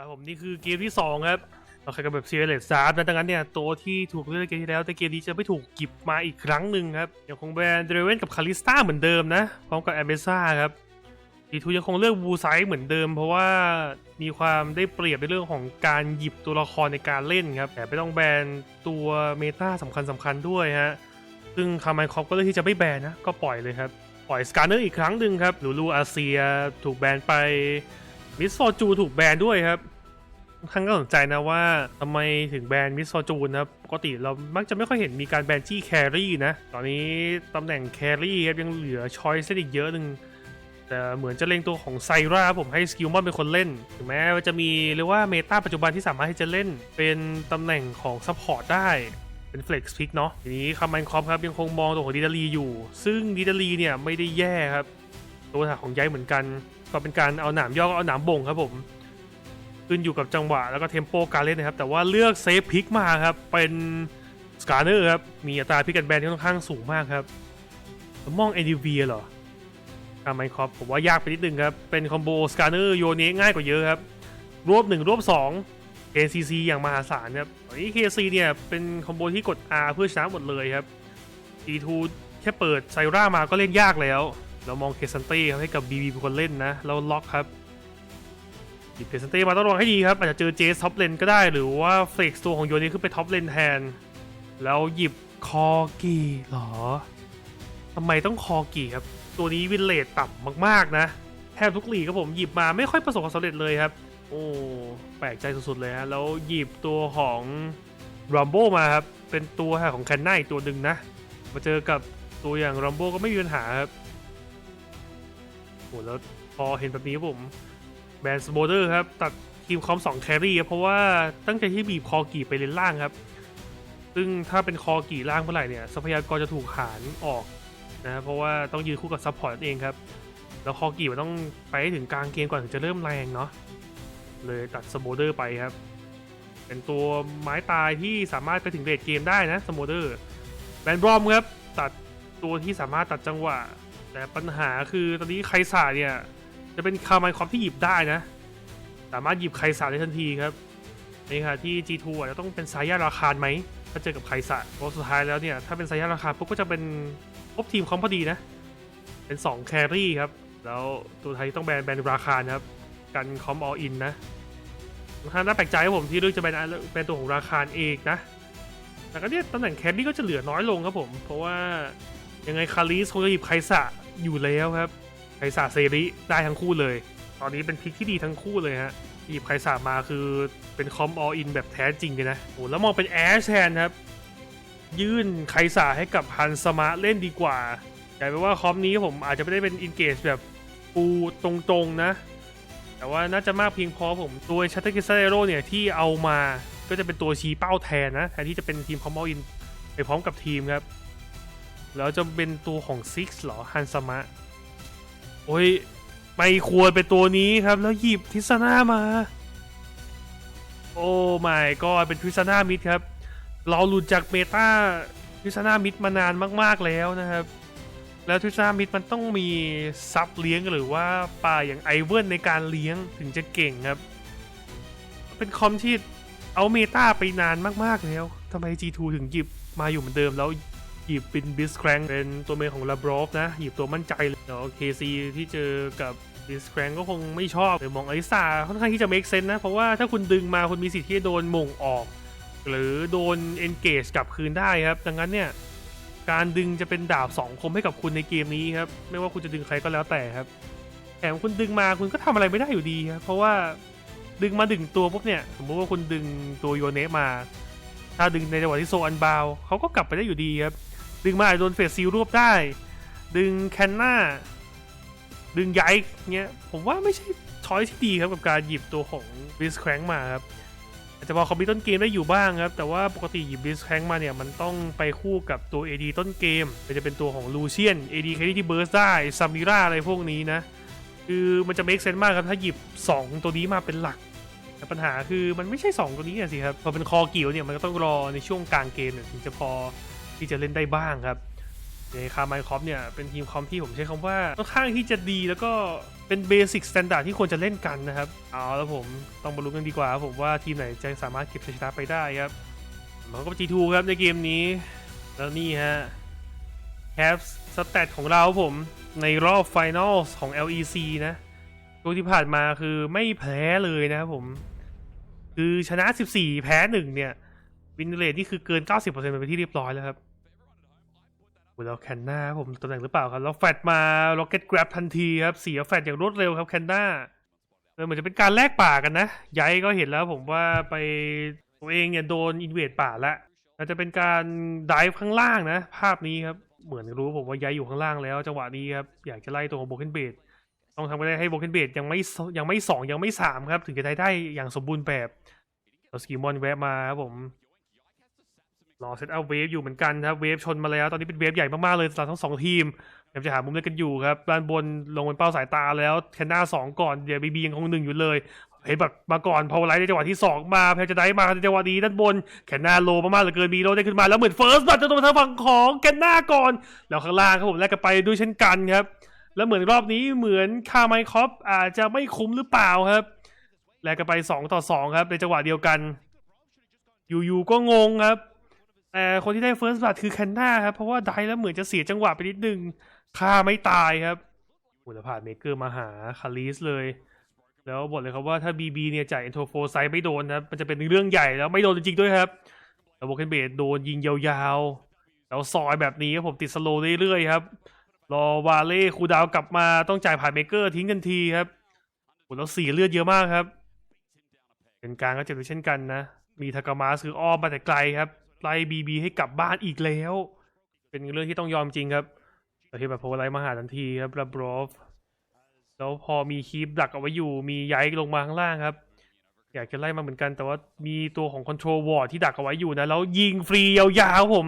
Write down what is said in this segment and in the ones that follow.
ครับผมนี่คือเกมที่ 2 ครับเราแข่งกันแบบเซียร์เลสซาร์ดังนั้นเนี่ยตัวที่ถูกเลือกเกมที่แล้ว แต่เกมนี้จะไม่ถูกกิบมาอีกครั้งหนึ่งครับยังคงแบรนด์เดรเวนกับคาริสตาเหมือนเดิมนะ พร้อมกับแอมเบซ่าครับดีทูยังคงเลือกบูไซเหมือนเดิม เพราะว่ามีความได้เปรียบในเรื่องของการหยิบตัวละครในการเล่นครับแต่ไม่ต้องแบนตัวเมตาสำคัญสำคัญๆด้วยฮะซึ่งคาร์ไมคอปก็เลือกที่จะไม่แบนนะก็ปล่อยเลยครับปล่อยสการเนอร์อีกครั้งหนึ่งครับลูลูอาเซียถูกแบนไปมิสฟอร์จูถูกแบนด้วยครับ ค่อนข้งก็สนใจนะว่าทำไมถึงแบนมิสฟอร์จูนนะปกติเรามักจะไม่ค่อยเห็นมีการแบนจี้แครี่นะ ตอนนี้ตำแหน่งแครี่ครับยังเหลือชอยส์อีกเยอะหนึ่งแต่เหมือนจะเล็งตัวของไซร่าผมให้สกิลมอนเป็นคนเล่น ถึงแม้ว่าจะมีเรียกว่าเมตาปัจจุบันที่สามารถที่จะเล่น เป็นตำแหน่งของซัพพอร์ตได้เป็นเฟล็กซ์พิกเนาะทีนี้คามันคอปครับยังคงมองตัวของดิดาลีอยู่ ซึ่งดิดาลีเนี่ยไม่ได้แย่ครับ ตัวถาของย้ายเหมือนกัน ก็เป็นการเอาหนามย่อเอาหนามบ่งครับผม ขึ้นอยู่กับจังหวะแล้วก็เทมโปการเล่นนะครับ แต่ว่าเลือกเซฟพิกมาครับ เป็นสกาเนอร์ครับ มีอัตราพิกกันแบนที่ค่อนข้างสูงมากครับมอง NDV เหรอคารไมคอปผมว่ายากไปนิดนึงครับ เป็นคอมโบสกาเนอร์โยเนะง่ายกว่าเยอะครับ รวบ 1 รวบ 2 KCC อย่างมหาศาลครับตอนนี้ KC เนี่ยเป็นคอมโบที่กด R เพื่อชนะหมดเลยครับ G2 แค่เปิดไซร่ามาก็เล่นยากแล้ว เรามองเคซันเต้ให้กับ BB เป็นคนเล่นนะ แล้วล็อกครับ หยิบเคซันเต้มาต้องระวังให้ดีครับ อาจจะเจอเจสท็อปเลนก็ได้ หรือว่าเฟกตัวของโยเนะขึ้นไปท็อปเลนแทน แล้วหยิบคอกีหรอทำไมต้องคอกีครับ ตัวนี้วินเลทต่ำมากๆนะแทบทุกหลีกครับผมหยิบมาไม่ค่อยประสบความสำเร็จเลยครับ โอ้แปลกใจสุดๆเลยฮะแล้วหยิบตัวของรัมโบมาครับ เป็นตัวของแคนน่าอีกตัวหนึ่งนะ มาเจอกับตัวอย่างรัมโบก็ไม่มีปัญหาครับโอ้แล้วพอเห็นแบบนี้ผม แบนสโบเดอร์ครับ ตัดทีมคอมสองแครี่ครับเพราะว่าตั้งใจที่บีบคอกี่ไปเลนล่างครับ ซึ่งถ้าเป็นคอกี่ล่างเมื่อไหร่เนี่ยทรัพยากรจะถูกหารออกนะเพราะว่าต้องยืนคู่กับซัพพอร์ตนั่นเองครับ แล้วคอกี่มันต้องไปถึงกลางเกมก่อนถึงจะเริ่มแรงเนาะเลยตัดสโมเดอร์ไปครับ เป็นตัวไม้ตายที่สามารถไปถึงเลดเกมได้นะสโมเดอร์แบนบรอมครับตัดตัวที่สามารถตัดจังหวะ แต่ปัญหาคือตอนนี้ไคสาเนี่ย จะเป็นคาร์ไมคอปที่หยิบได้นะ สามารถหยิบไคสาได้ทันทีครับนี่ค่ะที่ G2 อาจจะต้องเป็นสายยาราคารไหมถ้าเจอกับไคสาเพราะสุดท้ายแล้วเนี่ยถ้าเป็นสายยาราคารปุ๊บก็จะเป็นครบทีมคอมพอดีนะ เป็น 2 แครี่ครับ แล้วตัวไทยต้องแบนแบนราคานะครับกันคอมอออินนะค่อนน่าแปลกใจผมที่เลือกจะแบนแบนตัวของราคาเองนะ แต่ก็เนี่ยตำแหน่งแครี่ก็จะเหลือน้อยลงครับผม เพราะว่ายังไงคาริสคงจะหยิบไคสะอยู่แล้วครับ ไคสะเซริได้ทั้งคู่เลย ตอนนี้เป็นพิกที่ดีทั้งคู่เลยฮะหยิบไคสะมาคือเป็นคอมอออินแบบแท้จริงเลยนะโอ้แล้วมองเป็นแอชแทนครับ ยื่นไคสาให้กับฮันสมาเล่นดีกว่ากลายเป็นว่าคอมนี้ผมอาจจะไม่ได้เป็นอินเกจแบบปูตรงๆนะ แต่ว่าน่าจะมากเพียงพอผมตัวชัตเตอร์กิซาเรโรเนี่ยที่เอามาก็จะเป็นตัวชี้เป้าแทนนะ แทนที่จะเป็นทีมคอมออินไปพร้อมกับทีมครับ แล้วจะเป็นตัวของซิกซ์หรอฮันสมา โอ้ยไม่ควรเป็นตัวนี้ครับ แล้วหยิบทิสนามา โอ้ไม่ก็เป็นทิสนามิดครับ เราหลุดจากเมตาทริซานามิดมานานมาก ๆแล้วนะครับ แล้วทริซานามิดมันต้องมีซับเลี้ยงหรือว่าป่าอย่างไอเวิร์นในการเลี้ยงถึงจะเก่งครับ เป็นคอมที่เอาเมตาไปนานมากๆแล้วทำไม G2 ถึงหยิบมาอยู่เหมือนเดิมแล้ว หยิบเป็นบิสแครงเป็นตัวเมนของลาบรอฟนะ หยิบตัวมั่นใจเลยเดี๋ยวเคซีที่เจอกับบิสแครงก็คงไม่ชอบเลยมองอลิซาค่อนข้างที่จะ make sense นะ เพราะว่าถ้าคุณดึงมาคุณมีสิทธิ์ที่จะโดนหม่งออก หรือโดน engage กลับคืนได้ครับ ดังนั้นเนี่ย การดึงจะเป็นดาบสองคมให้กับคุณในเกมนี้ครับ ไม่ว่าคุณจะดึงใครก็แล้วแต่ครับแถมคุณดึงมาคุณก็ทำอะไรไม่ได้อยู่ดีครับเพราะว่าดึงมาดึงตัวปุ๊บเนี่ย สมมติว่าคุณดึงตัวโยเนะมา ถ้าดึงในจังหวะที่โซอันบาวเขาก็กลับไปได้อยู่ดีครับ ดึงมาอาจโดนเฟสซิลรวบได้ ดึงแคนนาดึงไยเงี้ย ผมว่าไม่ใช่ช้อยที่ดีครับกับการหยิบตัวของวิสแครงมาครับอาจจะพอคอมพิต้นเกมได้อยู่บ้างครับ แต่ว่าปกติหยิบบิสแคงมาเนี่ย มันต้องไปคู่กับตัว AD ต้นเกมมันจะเป็นตัวของลูเชียน AD แคที่เบิร์สได้ซามิราอะไรพวกนี้นะ คือมันจะ make sense มากครับ ถ้าหยิบ 2 ตัวนี้มาเป็นหลัก แต่ปัญหาคือมันไม่ใช่ 2 ตัวนี้สิครับ พอเป็นคอเกี่ยวเนี่ยมันก็ต้องรอในช่วงกลางเกมถึงจะพอ ที่จะเล่นได้บ้างครับในคาร์ไมคอฟเนี่ยเป็นทีมคอมที่ผมใช้คำว่าค่อนข้างที่จะดีแล้วก็เป็นเบสิกสแตนดาร์ดที่ควรจะเล่นกันนะครับ เอาแล้วผมต้องมาลุ้นกันดีกว่าผมว่าทีมไหนจะสามารถเก็บชัยชนะไปได้ครับ มันก็ G2 ครับในเกมนี้ แล้วนี่ฮะแคปสแตทของเราผมในรอบไฟนอลของ LEC นะตัวที่ผ่านมาคือไม่แพ้เลยนะครับผม คือชนะ 14 แพ้ 1 เนี่ย วินเรทนี่คือเกิน 90%ไปนที่เรียบร้อยแล้วครับ โอ้ยแล้วแคนนาผมตำแหน่งหรือเปล่าครับแล้วแฟดมาล็อกเก็ตกราฟทันทีครับเสียแฟดอย่างรวดเร็วครับแคนนาเออเหมือนจะเป็นการแลกป่ากันนะย้ายก็เห็นแล้วผมว่าไปตัวเองเนี่ยโดนอินเวดป่าละอาจจะเป็นการดิฟข้างล่างนะ ภาพนี้ครับเหมือนรู้ผมว่าย้ายอยู่ข้างล่างแล้วจังหวะนี้ครับอยากจะไล่ตัวของโบเกนเบดต้องทำให้ได้ให้โบเกนเบดยังไม่ยังไม่สองยังไม่สามครับ ถึงจะได้ได้อย่างสมบูรณ์แบบเราสกิมอนแวะมาครับผม รอเซตเอาเวฟอยู่เหมือนกันครับเวฟชนมาแล้ว ตอนนี้เป็นเวฟใหญ่มากๆเลยสำหรับทั้งสองทีมพยายามจะหามุมเล่นกันอยู่ครับด้านบนลงเป็นเป้าสายตาแล้วแคนนาสองก่อนเดี๋ยวบีบียังคงหนึ่งอยู่เลยเห็นแบบมาก่อนพอไลท์ในจังหวะที่สองมาพยายามจะได้มาในจังหวะนี้ด้านบนแคนนาโลมากๆเหลือเกินมีโลได้ขึ้นมาแล้วเหมือนเฟิร์สบัตจะโดนทางฝั่งของแคนนาก่อน แล้วข้างล่างครับผมแลกกันไปด้วยเช่นกันครับ แล้วเหมือนรอบนี้เหมือนคาไมคอปอาจจะไม่คุ้มหรือเปล่าครับแลกกันไปสองต่อสองครับในจังหวะเดียวกัน อยู่ๆก็งงครับ แต่คนที่ได้เฟิร์สบัตคือแคนนาครับ เพราะว่าได้แล้วเหมือนจะเสียจังหวะไปนิดนึงฆ่าไม่ตายครับอุลผ่านเมเกอร์มาหาคาริสเลย แล้วบอกเลยครับว่าถ้า BB เนี่ยจ่ายเอนโทโฟไซไม่โดนนะมันจะเป็นเรื่องใหญ่แล้วไม่โดนจริงๆด้วยครับแล้วโบเคนเบดโดนยิงยาวๆ แล้วซอยแบบนี้ครับผมติดสโลเรื่อยๆครับ รอวาเล่คูดาวกลับมาต้องจ่ายผ่านเมเกอร์ทิ้งทันทีครับโอ้แล้วสียเลือดเยอะมากครับ เป็นกลางก็เจ็บเช่นกันนะ มีทากามาสคืออ้อมมาแต่ไกลครับ ไล่บีบีให้กลับบ้านอีกแล้ว เป็นเรื่องที่ต้องยอมจริงครับแต่ที่แบบโพไลท์มาหาทันทีครับรับบรอฟแล้วพอมีคีปดักเอาไว้อยู่มีย้ายลงมาข้างล่างครับ อยากจะไล่มาเหมือนกัน แต่ว่ามีตัวของคอนโทรลวอร์ดที่ดักเอาไว้อยู่นะ แล้วยิงฟรียาวๆผม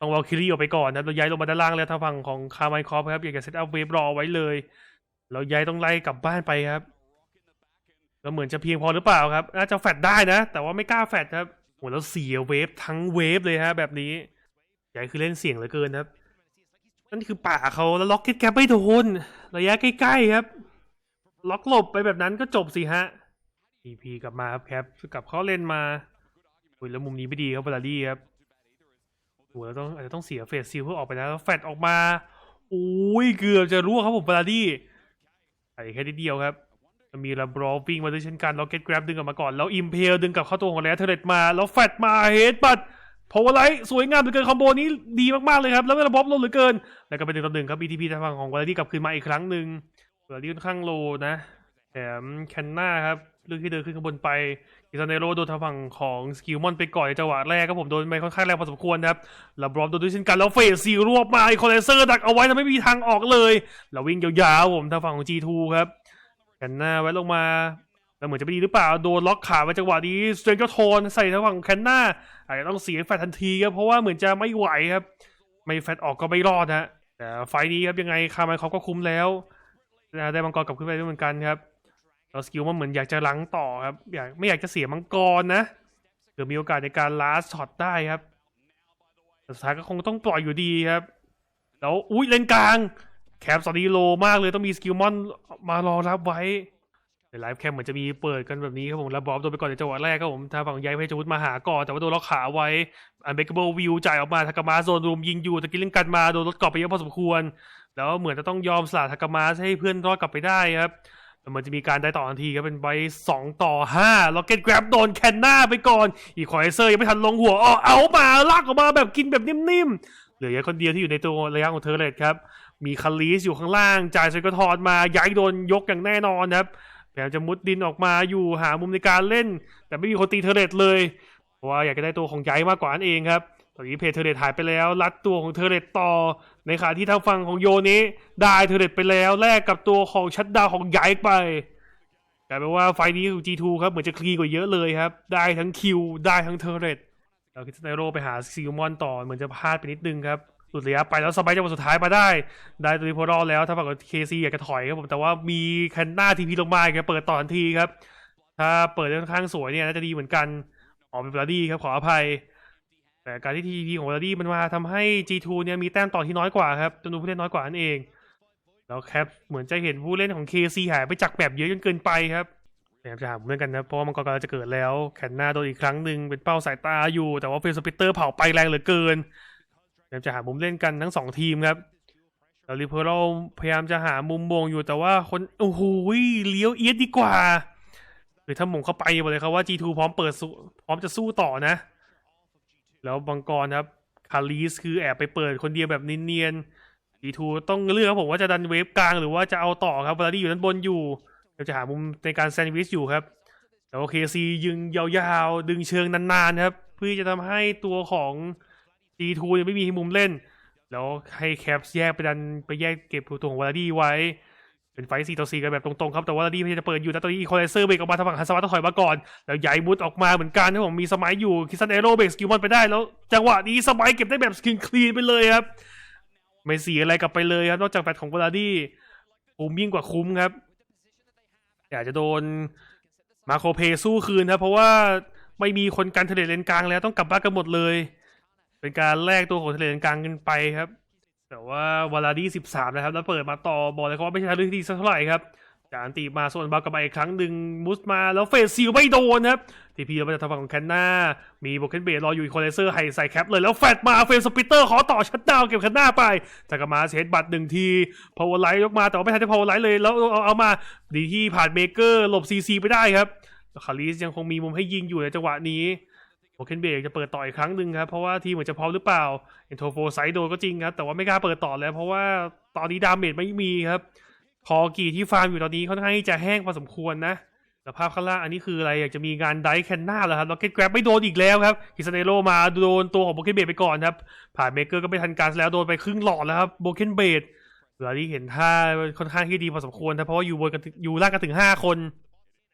ต้องวอลคิรี่ออกไปก่อนนะเราย้ายลงมาด้านล่างแล้วทางฝั่งของคาร์ไมคอฟครับ อยากจะเซตอัพเวฟรอไว้เลยเราย้ายต้องไล่กลับบ้านไปครับแล้วเหมือนจะเพียงพอหรือเปล่าครับน่าจะแฟดได้นะ แต่ว่าไม่กล้าแฟดครับ โหแล้วเสียเวฟทั้งเวฟเลยฮะ แบบนี้ใหญ่คือเล่นเสี่ยงเหลือเกินครับ นั่นคือป่าเขาแล้วล็อกเก็ตแกปไม่โดนระยะใกล้ๆครับ ล็อกหลบไปแบบนั้นก็จบสิฮะ EP กลับมาครับแคปกลับเข้าเล่นมาโอ้ยแล้วมุมนี้ไม่ดีครับเบลาดี้ครับโอ้แล้วต้องอาจจะต้องเสียเฟสซิลเพื่อออกไปนะแล้วแฟดออกมาโอ้ยเกือบจะรั่วครับผมเบลาดี้ไอ้แค่นิดเดียวครับ มีระบรอวิ่งมาด้วยเช่นกันล็อกเก็ตแกร็บดึงกลับมาก่อน แล้วอิมเพลดึงกลับเข้าตัวของแรดเทเลตมา แล้วแฟดมาเฮดบัตพาวเวอร์ไลท์สวยงามเหลือเกินคอมโบนี้ดีมากๆเลยครับ แล้วก็ระบบลดเหลือเกิน แล้วก็เป็นหนึ่งต่อหนึ่งครับ BTP ทางฝั่งของวาเลดี้กลับคืนมาอีกครั้งหนึ่งวาเลดี้ค่อนข้างโลนะแถมแคนนาครับเลือกที่เดินขึ้นข้างบนไปอิซานเนโรโดนทางฝั่งของสกิลมอนไปก่อนในจังหวะแรกครับผมโดนไปค่อนข้างแรงพอสมควรครับล้วบรอมโดนด้วยเช่นกันแล้วเฟสซีรวบมาไอคอนเลเซอร์ดักเอาไว้ทำให้ไม่มีทางออกเลยแล้ววิ่งยาวๆผมทางฝั่งของ G2 ครับ แคนนาไว้ลงมาแล้วเหมือนจะไม่ดีหรือเปล่าโดนล็อกขาไปจังหวะนี้สเตรนก็โทนใส่ทางฝั่งแคนนาอาจจะต้องเสียแฟตทันทีครับเพราะว่าเหมือนจะไม่ไหวครับ ไม่แฟตออกก็ไม่รอดฮะแต่ไฟนี้ครับยังไงคาร์ไมเขาก็คุ้มแล้วได้มังกรกลับขึ้นไปด้วยเหมือนกันครับแล้วสกิลมันเหมือนอยากจะลังต่อครับอยากไม่อยากจะเสียมังกรนะเดี๋ยวมีโอกาสในการลาสช็อตได้ครับแต่สุดท้ายก็คงต้องปล่อยอยู่ดีครับ แล้วอุ้ยเลนกลาง แคปสอดีโลมากเลยต้องมีสกิลมอนมารอรับไว้ในไลฟ์แคมเหมือนจะมีเปิดกันแบบนี้ครับผมแล้วบอมโดนไปก่อนในจังหวะแรกครับผมทางฝั่งยายเพชรวุฒิมาหาก่อนแต่ว่าโดนล็อกขาไว้อันเบเกเบิลวิวจ่ายออกมาทากามาโซนรูมยิงอยู่ตะกี้เล่นกันมาโดนรถกอบไปเยอะพอสมควร แล้วเหมือนจะต้องยอมสละทากามาให้เพื่อนรอดกลับไปได้ครับแต่เหมันจะมีการได้ต่อทันทีครับเป็นใบสองต่อห้าล็อกเก็ตแกร็บโดนแคนนาไปก่อน อีกคอยเซอร์ยังไม่ทันลงหัวอ้อเอามาลากออกมาแบบกินแบบนิ่มๆเหลือแค่คนเดียวที่อยู่ในตัวระยะของเธอเลยครับ มีคาริสอยู่ข้างล่าง จ่ายเซกทอนมาย้ายโดนยกอย่างแน่นอนครับพยายามจะมุดดินออกมาอยู่หามุมในการเล่น แต่ไม่มีคนตีเทเรตเลย เพราะว่าอยากจะได้ตัวของไยมากกว่านั่นเองครับตอนนี้เพจเทเรตหายไปแล้ว รัดตัวของเทเรตต่อ ในขณะที่ทางฝั่งของโยนี้ได้เทเรตไปแล้วแลกกับตัวของชัดดาวของไยไปกลายเป็นว่าไฟล์นี้ของ G2 ครับเหมือนจะคลีกว่าเยอะเลยครับ ได้ทั้งคิวได้ทั้งเทอร์เรตแล้วคิสไนโรไปหาซิลมอนต่อเหมือนจะพลาดไปนิดนึงครับ หลุดระยะไปแล้วสบายจังหวะสุดท้ายมาได้ ได้ตัวนี้โพรอลแล้วถ้าฝั่งเคซีอยากจะถอยครับผมแต่ว่ามีแคนนาทีพีลงมาแกเปิดต่อทันทีครับ ถ้าเปิดค่อนข้างสวยเนี่ยน่าจะดีเหมือนกันออกเป็นบลาดี้ครับขออภัย แต่การที่ทีพีของบลาดี้มันมาทำให้ G2 เนี่ยมีแต้มต่อที่น้อยกว่าครับจำนวนผู้เล่นน้อยกว่านั่นเอง แล้วแคปเหมือนจะเห็นผู้เล่นของ KC หายไปจากแบบเยอะจนเกินไปครับพยายามจะหามุมเล่นกันนะเพราะว่ามังกรกำลังจะเกิดแล้วแขนหน้าโดนอีกครั้งหนึ่งเป็นเป้าสายตาอยู่ แต่ว่าเฟรสปิเตอร์เผาไปแรงเหลือเกิน พยายามจะหามุมเล่นกันทั้งสองทีมครับแล้วริเพอร์พยายามจะหามุมมงอยู่แต่ว่าคนโอ้โหเลี้ยวเอียดดีกว่าคือถ้ามงเข้าไปบอกเลยครับว่า G2 พร้อมเปิดสู้พร้อมจะสู้ต่อนะ แล้วบังกรครับคาริสคือแอบไปเปิดคนเดียวแบบเนียนๆ G2 ต้องเลือกครับผมว่าจะดันเวฟกลางหรือว่าจะเอาต่อครับเวลาที่อยู่ด้านบนอยู่เราจะหามุมในการแซนด์วิชอยู่ครับแต่ว่าเคซียึงยาวๆ ดึงเชิงนานๆครับ เพื่อจะทำให้ตัวของ G2 ยังไม่มีมุมเล่น แล้วให้แคปแยกไปดันไปแยกเก็บตัวของวาลาดี้ไว้ เป็นไฟ4ต่อ4กันแบบตรงๆครับ แต่วาลาดี้พยายามจะเปิดอยู่แต่ตอนนี้อีโคไลเซอร์เบรกออกมาทางฝั่งฮันสวัตต้องถอยมาก่อน แล้วใหญ่มุดออกมาเหมือนกันที่ผมมีสมัยอยู่คิสันเอโรเบรกสกิลมันไปได้แล้วจังหวะนี้สมัยเก็บได้แบบสกินคลีนไปเลยครับไม่เสียอะไรกลับไปเลยครับนอกจากแฟตของวาลาดี้คุ้มยิ่งกว่าคุ้มครับอยากจะโดนมาโครเพสู้คืนครับเพราะว่าไม่มีคนกันเทเลเลนกลางแล้วต้องกลับบ้านกันหมดเลย เป็นการแลกตัวของทเลเลนกลางกันไปครับ แต่ว่าวาลาดี้สิบสามนะครับ แล้วเปิดมาต่อบอกเลยครับว่าไม่ใช่ทางเลือกที่ดีสักเท่าไหร่ครับจานตีมาส่วนบากับไปอีกครั้งหนึ่งมุสมาแล้วเฟสซิลไม่โดนครับทีพีเราไปทางฝั่งของแคนนามีโบเกนเบรออยู่อีกคอนเลเซอร์ให้ใส่แคปเลยแล้วแฟดมาเฟสสปิเตอร์ขอต่อชัดดาวเก็บแคนนาไปจากกมาเซตบัตรหนึ่งทีพาวเวอร์ไลท์ยกมาแต่ว่าไม่ทันได้พาวเวอร์ไลท์เลยแล้วเอาเอามาดีที่ผ่านเมเกอร์หลบซีซีไปได้ครับคาริสยังคงมีมุมให้ยิงอยู่ในจังหวะนี้ โบเกนเบรจะเปิดต่ออีกครั้งหนึ่งครับ เพราะว่าทีมเหมือนจะพร้อมหรือเปล่าเอ็นโทโฟไซด์โดนก็จริงครับ แต่ว่าไม่กล้าเปิดต่อแล้ว เพราะว่าตอนนี้ดาเมจไม่มีครับคอกี่ที่ฟาร์มอยู่ตอนนี้ค่อนข้างจะแห้งพอสมควรนะแต่ภาพข้างล่างอันนี้คืออะไรอยากจะมีงานไดแคนนาแล้วครับล็อกเก็ตแกร็บไม่โดนอีกแล้วครับคิสเนโรมาโดนตัวของโบเกนเบดไปก่อนครับ ผ่านเมเกอร์ก็ไม่ทันการแล้วโดนไปครึ่งหลอดแล้วครับโบเกนเบดเวลาที่เห็นท่าค่อนข้างที่ดีพอสมควรนะเพราะว่าอยู่บนกันอยู่ล่างกันถึงห้าคน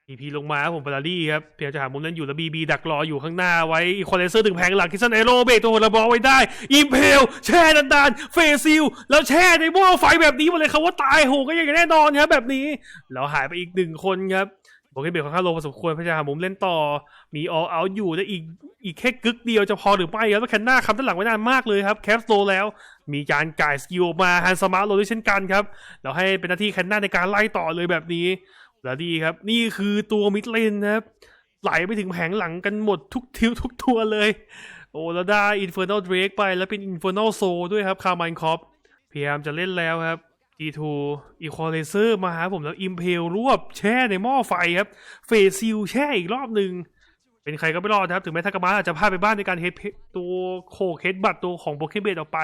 พีพีลงมาผมเฟอร์รารี่ครับพยายามจะหามุมเล่นอยู่แล้วบีบีดักรออยู่ข้างหน้าไว้อีคอเลเซอร์ถึงแผงหลังคิสันเอโรเบกตัวหัวระบอไว้ได้อิมเพลแช่ดันดานเฟซิลแล้วแช่ในหม้อไฟแบบนี้มดเลยครับว่าตายโหก็ยังแน่นอนครับแบบนี้แล้วหายไปอีกหนึ่งคนครับบอกให้เบรกค่อนข้างโลพอสมควรพยายามหามุมเล่นต่อ มีออลเอาอยู่ได้อีกอีกแค่กึกเดียวจะพอหรือไม่ครับแล้วแคนน่าคำด้านหลังไว้นานมากเลยครับแคปโตแล้วมีการก่ายสกิลมาฮันสมาร์ทโลด้วยเช่นกันครับแล้วให้เป็นหน้าที่แคนน่าในการไล่ต่อเลยแบบนี้ ล้วดีครับ นี่คือตัวมิดเลนนะครับ ไหลไปถึงแผงหลังกันหมดทุกทิวทุกตัวเลย โอ้แล้วได้อินฟ r ร์น l ลเดรกไปแล้วเป็นอินฟ r ร์น l ลโซด้วยครับคาร์มานคอปพยายามจะเล่นแล้วครับ G2 อีควอ l ลเซอร์มาหาผมแล้วอิมเพลรวบแช่ในหม้อไฟครับ เฟซิลแช่อีกรอบหนึ่งเป็นใครก็ไม่รอดครับ ถึงแม้ทากามาอาจจะพลาดไปบ้านในการเฮดตัวโคเฮดบัตตัวของโบเกนเบดออกไป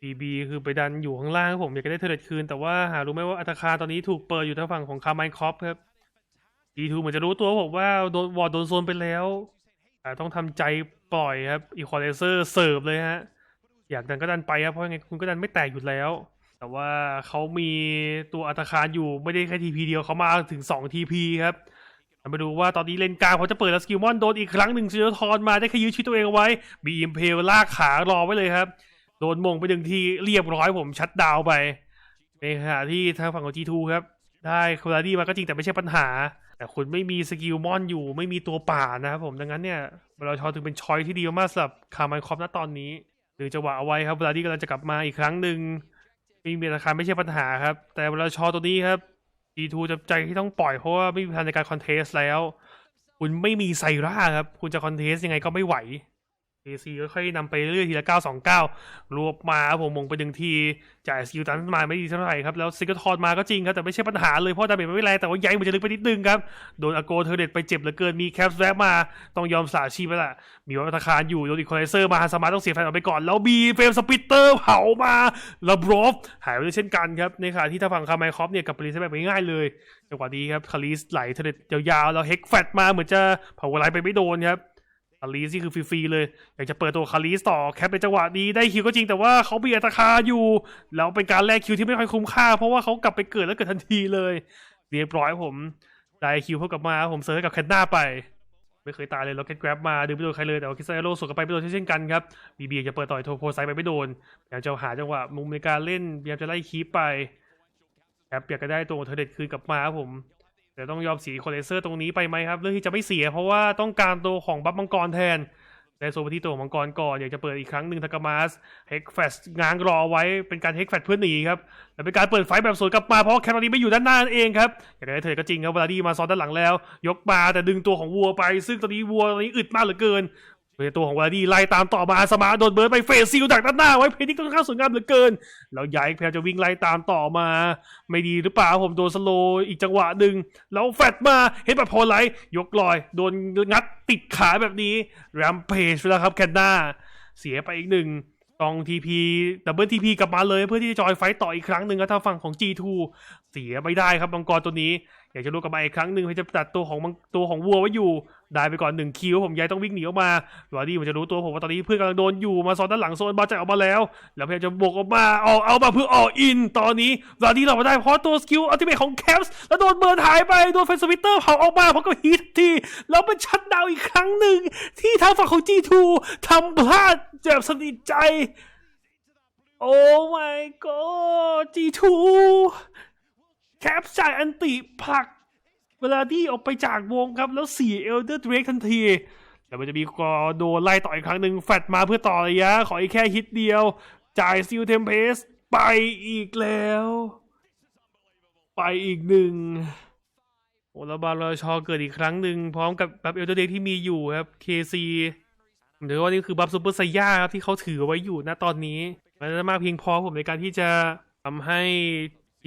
BB คือไปดันอยู่ข้างล่างผมอยากจะได้เทเลตคืน แต่ว่าหารู้ไหมว่าอัตาคารตอนนี้ถูกเปิดอยู่ทางฝั่งของคาร์มานคอปครับ G2 เหมือนจะรู้ตัวผมว่าโดนวอร์ดโดนโซนไปแล้วต้องทำใจปล่อยครับอีควอ l ลเซอร์เสิร์ฟเลยฮะ อยากดันก็ดันไปครับ เพราะยังไงคุณก็ดันไม่แตกอยู่แล้ว แต่ว่าเขามีตัวอัตาคารอยู่ไม่ได้แค่ทีพีเดียวเขามาถึง 2 ทีพีครับมาดูว่าตอนนี้เลนกลางเขาจะเปิดแล้วสกิลมอนโดนอีกครั้งหนึ่งซอร์ทอนมาได้แค่ยื้อชีวิตตัวเองเอาไว้บีอิมเพลลากขารอไว้เลยครับ โดนมงไปหนึ่งทีเรียบร้อยผมชัดดาวไปในขณะที่ทางฝั่งของ G2 ครับ ได้โคลาดี้มาก็จริงแต่ไม่ใช่ปัญหา แต่คุณไม่มีสกิลมอนอยู่ ไม่มีตัวป่านะครับผมดังนั้นเนี่ยเวลาชอถึงเป็นชอยที่ดีมากสำหรับคาร์มันคอปณตอนนี้หรือจังหวะเอาไว้ครับเวลาที่กำลังจะกลับมาอีกครั้งหนึ่งไม่มียราคาไม่ใช่ปัญหาครับ แต่เวลาชอตัวนี้ครับ G2 จะใจที่ต้องปล่อยเพราะว่าไม่มีแผนในการคอนเทสแล้ว คุณไม่มีไซร่าครับ คุณจะคอนเทสยังไงก็ไม่ไหว AC ค่อยๆนำไปเรื่อยทีละ929รวบมารับผมมงไปดึงที จ่ายสกิลตันมาไม่ดีเท่าไหร่ครับ แล้วซิกเกอร์ทอนมาก็จริงครับ แต่ไม่ใช่ปัญหาเลย เพราะดาเมจไม่แรงแต่ว่าย้ายมันจะลึกไปนิดนึงครับ โดนอโกเทอร์เดตไปเจ็บเหลือเกินมีแคปแวบมาต้องยอมสาชีพไปละมีวัตคารอยู่ โดนอีควอไลเซอร์มาฮันสมาร์ต้องเสียแฟนออกไปก่อน แล้วบีเฟรมสปิตเตอร์เผามาแล้วบรอฟหายไปเช่นกันครับในขณะที่ทางฝั่งคาร์ไมคอฟเนี่ยกับปริสแบบง่ายๆเลยจังหวะนี้ครับคาริสไหลเทอร์เดตยาวๆแล้วเฮกแฟตมาเหมือนจะเผาอะไรไปไม่โดนครับ คาริสนี่คือฟรีๆเลย อยากจะเปิดตัวคาริสต่อแคปเป็นจังหวะดีได้คิวก็จริงแต่ว่าเขาเบียดราคาอยู่ แล้วเป็นการแลกคิวที่ไม่ค่อยคุ้มค่า เพราะว่าเขากลับไปเกิดแล้วเกิดทันทีเลย เรียบร้อยผม ได้คิวเพิ่มกลับมา ผมเซิร์ฟให้กับแคนนาไป ไม่เคยตายเลยล็อกเก็ตแกร็บมาดึงไม่โดนใครเลยแต่ว่าคิสเซโร่สวนกลับไปไม่โดนเช่นกันครับบีบีจะเปิดต่อยโทโพไซไปไม่โดนพยายามจะหาจังหวะมุมในการเล่นพยายามจะไล่คีปไปแอบอยากจะได้ตัวเทเด็ดคืนกลับมาครับผม แต่ต้องยอมเสียคอเลเซอร์ตรงนี้ไปไหมครับเรื่องที่จะไม่เสียเพราะว่าต้องการตัวของบัฟมังกรแทนได้โซนไปที่ตัวของมังกรก่อนอยากจะเปิดอีกครั้งหนึ่งทากามาสเฮกแฟชง้างรอไว้เป็นการเฮกแฟชเพื่อหนีครับและเป็นการเปิดไฟแบบสวนกลับมาเพราะแคนาดีไม่อยู่ด้านหน้านั่นเองครับอย่างไรเธอก็จริงครับเวลาดีมาซ้อนด้านหลังแล้ว ยกมาแต่ดึงตัวของวัวไป ซึ่งตอนนี้วัวตอนนี้อึดมากเหลือเกิน โดยตัวของวาดีไล่ตามต่อมาสมาร์โดนเบิร์ดไปเฟสซิลดักด้านหน้าไว้เพนิกต้องข้างสวยงามเหลือเกิน แล้วยายพยายามจะวิ่งไล่ตามต่อมา ไม่ดีหรือเปล่าผมโดนสโลอีกจังหวะหนึ่งแล้วแฟดมาเห็นแบบพอไลท์ยกลอย โดนงัดติดขาแบบนี้แรมเพจแล้วครับแคนนาเสียไปอีกหนึ่งตองทีพีดับเบิลทีพีกลับมาเลยเพื่อที่จะจอยไฟต์ต่ออีกครั้งหนึ่งครับทางฝั่งของ G2 เสียไม่ได้ครับมังกรตัวนี้ อยากจะรู้กลับมาอีกครั้งหนึ่งเพื่อจะตัดตัวของมังตัวของวัวไว้อยู่ได้ไปก่อนหนึ่งคิวผมยายต้องวิ่งหนีออกมาหวาดีมันจะรู้ตัวผมว่าตอนนี้เพื่อนกำลังโดนอยู่มาซ้อนด้านหลังโซนบาจ่ายออกมาแล้ว แล้วพยายามจะบวกออกมาออกเอามาเพื่อออกอิน ตอนนี้วาดีหลอกมาได้เพราะตัวสกิลอัลติเมทของแคปส์แล้วโดนเบิร์นหายไปโดนเฟนสวิตเตอร์เผาออกมาเพราะก็ฮิตทีแล้วเป็นชัดดาวอีกครั้งหนึ่งที่ทางฝั่งของ G2 ทำพลาดเจ็บสนิทใจโอ้ my god G2 แคปจ่ายอันติผัก เวลาที่ออกไปจากวงครับ แล้วเสียเอลเดอร์เดรกทันทีแล้วมันจะมีกอโดนไล่ต่ออีกครั้งหนึ่งแฟดมาเพื่อต่อระยะ ขออีกแค่ฮิตเดียว จ่ายซิลเทมเพสไปอีกแล้ว ไปอีกหนึ่งโอ้แล้วบาลชอเกิดอีกครั้งหนึ่งพร้อมกับบัฟเอลเดอร์เดรกที่มีอยู่ครับ KC ผมถือว่านี่คือบัฟซูเปอร์ไซย่าครับที่เขาถือไว้อยู่ณตอนนี้ มันจะมากเพียงพอผมในการที่จะทำให้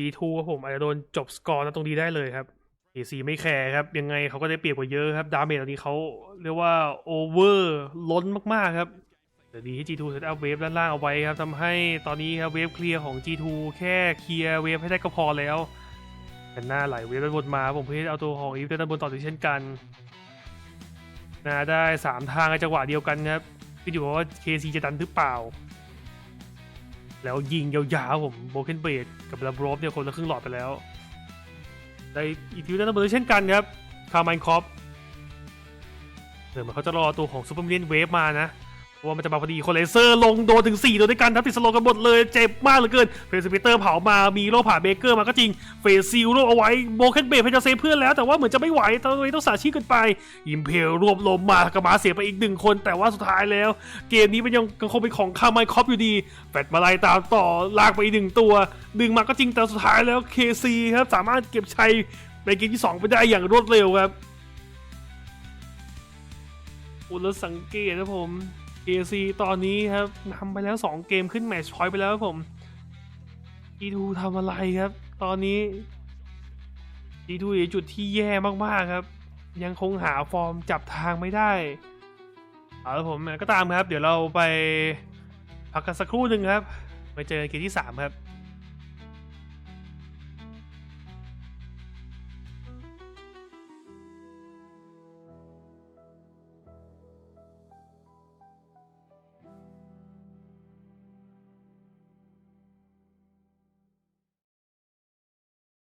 G2 ครับผมอาจจะโดนจบสกอร์ณตรงนี้ได้เลยครับ AC ไม่แคร์ครับ ยังไงเขาก็ได้เปรียบกว่าเยอะครับ ดาเมจตอนนี้เขาเรียกว่าโอเวอร์ล้นมากๆครับแต่ดีที่ G2 เซตอัพเวฟด้านล่างเอาไว้ครับทำให้ตอนนี้ครับเวฟเคลียร์ของ G2 แค่เคลียร์เวฟให้ได้ก็พอแล้วแต่หน้าไหลเวฟด้านบนมาผมเพื่อเอาตัวของอีฟด้านบนต่อด้วยเช่นกันนาได้สามทางในจังหวะเดียวกันครับขึ้นอยู่ว่า KC จะดันหรือเปล่า แล้วยิงยาวๆผมโบเคนเบดกับลาบรอฟเนี่ยคนละครึ่งหลอดไปแล้ว ได้อีกทีด้านบนเช่นกันครับคาร์มายคอปเดี๋ยวมันเขาจะรอตัวของซูเปอร์มิเลียนเวฟมานะ ว่ามันจะมาพอดีคนเลเซอร์ลงโดนถึง 4 โดนด้วยกันทับติดสโลกันหมดเลยเจ็บมากเหลือเกินเฟสปิเตอร์เผามามีโลผ่าเบเกอร์มาก็จริงเฟสซิลโลเอาไว้โบเคนเบดพยายามเซฟเพื่อนแล้วแต่ว่าเหมือนจะไม่ไหวตอนนี้ต้องสาชีพกันไปอิมเพลรวบลมมากระมาเสียไปอีกหนึ่งคน แต่ว่าสุดท้ายแล้ว เกมนี้มันยังคงเป็นของคาร์มายคอปอยู่ดีแฟดมาไล่ตามต่อลากไปอีกหนึ่งตัว ดึงมาก็จริงแต่สุดท้ายแล้ว KC ครับสามารถเก็บชัยในเกมที่ 2 ไปได้อย่างรวดเร็วครับอุลสังเกตนะผม KC ตอนนี้ครับนำไปแล้ว 2 เกมขึ้นแมตช์พอยต์ไปแล้วครับผม G2 ทำอะไรครับ ตอนนี้ G2 อยู่จุดที่แย่มากๆครับ ยังคงหาฟอร์มจับทางไม่ได้ เอาละผมก็ตามครับ เดี๋ยวเราไปพักกันสักครู่หนึ่งครับ ไปเจอกันเกมที่ 3 ครับ